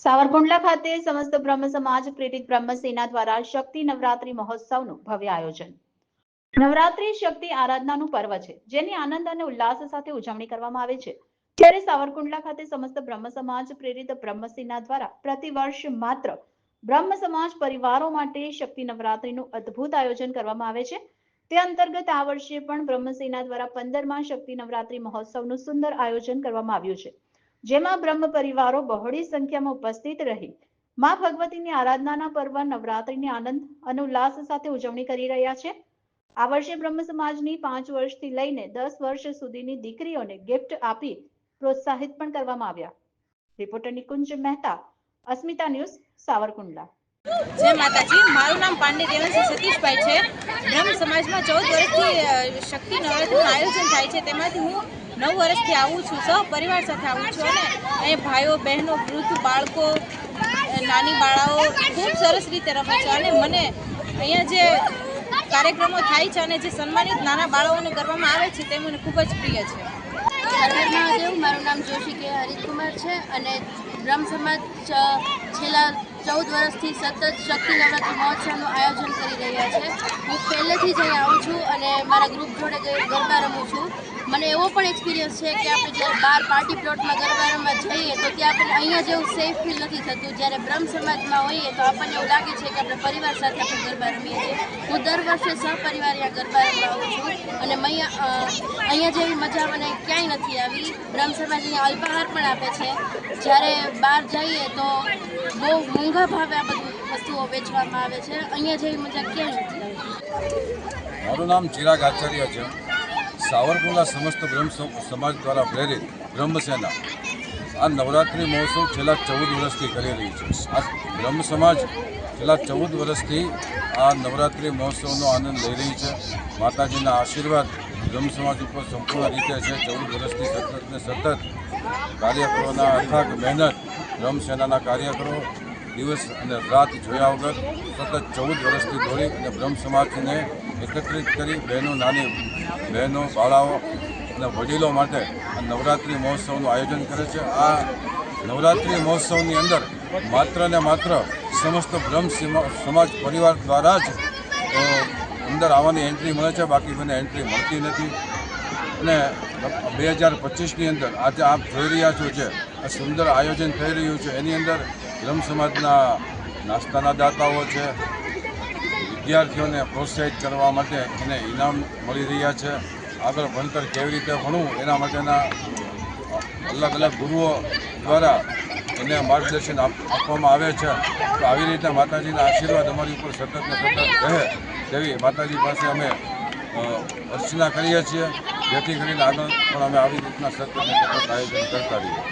સાવરકુંડલા ખાતે સમસ્ત બ્રહ્મ સમાજ પ્રેરિત બ્રહ્મ સેના દ્વારા શક્તિ નવરાત્રી મહોત્સવનું ભવ્ય આયોજન. નવરાત્રી શક્તિ આરાધનાનું પર્વ છે, જેની આનંદ અને ઉલ્લાસ સાથે ઉજવણી કરવામાં આવે છે. ત્યારે સાવરકુંડલા ખાતે સમસ્ત બ્રહ્મ સમાજ, પ્રેરિત બ્રહ્મ સેના દ્વારા પ્રતિવર્ષ માત્ર બ્રહ્મ સમાજ પરિવારો માટે શક્તિ નવરાત્રીનું અદ્ભુત આયોજન કરવામાં આવે છે. તે અંતર્ગત આ વર્ષે પણ બ્રહ્મસેના દ્વારા પંદરમાં શક્તિ નવરાત્રી મહોત્સવનું સુંદર આયોજન કરવામાં આવ્યું છે. જેમાં બ્રહ્મ પરિવારો બહોળી સંખ્યામાં ઉપસ્થિત રહી. મા ભગવતીની આરાધનાના પર્વ, નવરાત્રિની આનંદ અને ઉલ્લાસ સાથે ઉજવણી કરી રહ્યા છે. આ વર્ષે બ્રહ્મ સમાજની પાંચ વર્ષથી લઈને દસ વર્ષ સુધીની દીકરીઓને ગિફ્ટ આપી પ્રોત્સાહિત પણ કરવામાં આવ્યા. Reporter Nikunj Mehta, Asmita news, Savarkundla. જય માતાજી, મારું નામ પાંડે દેવનસિંહ સતીશભાઈ છે. બ્રહ્મ સમાજમાં ચૌદ વર્ષથી શક્તિ નવરાત્રિનું આયોજન થાય છે. તેમાંથી હું નવ વર્ષથી આવું છું સૌ પરિવાર સાથે આવું છું અને અહીં ભાઈઓ, બહેનો, વૃદ્ધ, બાળકો, નાની બાળાઓ ખૂબ સરસ રીતે રમે છે અને મને અહીંયા જે કાર્યક્રમો થાય છે અને જે સન્માનિત નાના બાળકોને કરવામાં આવે છે તે મને ખૂબ જ પ્રિય છે. મહાદેવ મારું નામ જોશી કે હરિતકુમાર છે અને બ્રહ્મ સમાજ છેલ્લા ચૌદ વર્ષથી સતત શક્તિ નવરાત્રિ મહોત્સવનું આયોજન કરી રહ્યા છે. હું પહેલેથી જ અહીં આવું છું અને મારા ગ્રુપ જોડે ગરબા રમું છું. મને એવો પણ એક્સપિરિયન્સ છે કે આપણે જ્યારે બહાર પાર્ટી પ્લોટમાં ગરબા રમવા જઈએ તો ત્યાં આપણને અહીંયા જેવું સેફ ફીલ નથી થતું. જ્યારે બ્રહ્મ સમાજમાં હોઈએ તો આપણને એવું લાગે છે કે આપણે પરિવાર સાથે આપણે ગરબા રમીએ છીએ. હું દર વર્ષે સહપરિવાર અહીંયા ગરબા રમવા આવું છું અને અહીંયા અહીંયા જેવી મજા મને ક્યાંય નથી આવી. બ્રહ્મ સમાજ અહીંયા અલ્પાહાર પણ આપે છે. જ્યારે બહાર જઈએ તો બહુ મોંઘા ભાવે આ બધું વસ્તુઓ વેચવામાં આવે છે. અહીંયા જેવી મજા ક્યાંય નથી આવી. મારું નામ ચિરાગ આચાર્ય છે. સાવરકુંડલા સમસ્ત બ્રહ્મ સમાજ દ્વારા પ્રેરિત બ્રહ્મસેના. આ નવરાત્રિ મહોત્સવ છેલ્લા ચૌદ વર્ષથી કરી રહી છે. આ બ્રહ્મ સમાજ છેલ્લા ચૌદ વર્ષથી આ નવરાત્રિ મહોત્સવનો આનંદ લઈ રહી છે. માતાજીના આશીર્વાદ બ્રહ્મ સમાજ ઉપર સંપૂર્ણ રીતે છે. ચૌદ વર્ષથી સતત ને સતત કાર્યકરોના અથાગ મહેનત બ્રહ્મસેનાના કાર્યકરો દિવસ અને રાત જોયા વગર સતત ચૌદ વર્ષથી દોડી અને બ્રહ્મ સમાજને એકત્રિત કરી બહેનો, નાની બહેનો, બાળાઓ અને વડીલો માટે આ નવરાત્રિ મહોત્સવનું આયોજન કરે છે. આ નવરાત્રિ મહોત્સવની અંદર માત્ર ને માત્ર સમસ્ત બ્રહ્મ સીમા- સમાજ પરિવાર દ્વારા જ અંદર આવવાની એન્ટ્રી મળે છે. બાકી મને એન્ટ્રી મળતી નથી. અને બે હજાર પચીસની અંદર આજે આપ જોઈ રહ્યા છો જે આ સુંદર આયોજન થઈ રહ્યું છે. એની અંદર બ્રહ્મ સમાજના નાસ્તાના દાતાઓ છે વિદ્યાર્થીઓને પ્રોત્સાહિત કરવા માટે એને ઇનામ મળી રહ્યા છે. આગળ ભણતર કેવી રીતે ભણવું એના માટેના અલગ અલગ ગુરુઓ દ્વારા એને માર્ગદર્શન આપ- આપવામાં આવે છે. તો આવી રીતે માતાજીના આશીર્વાદ અમારી ઉપર સતત ને સતત રહે તેવી માતાજી પાસે અમે અર્ચના કરીએ છીએ. જેથી કરીને આગળ પણ અમે આવી રીતના સતત ને સતત આયોજન કરતા રહીએ.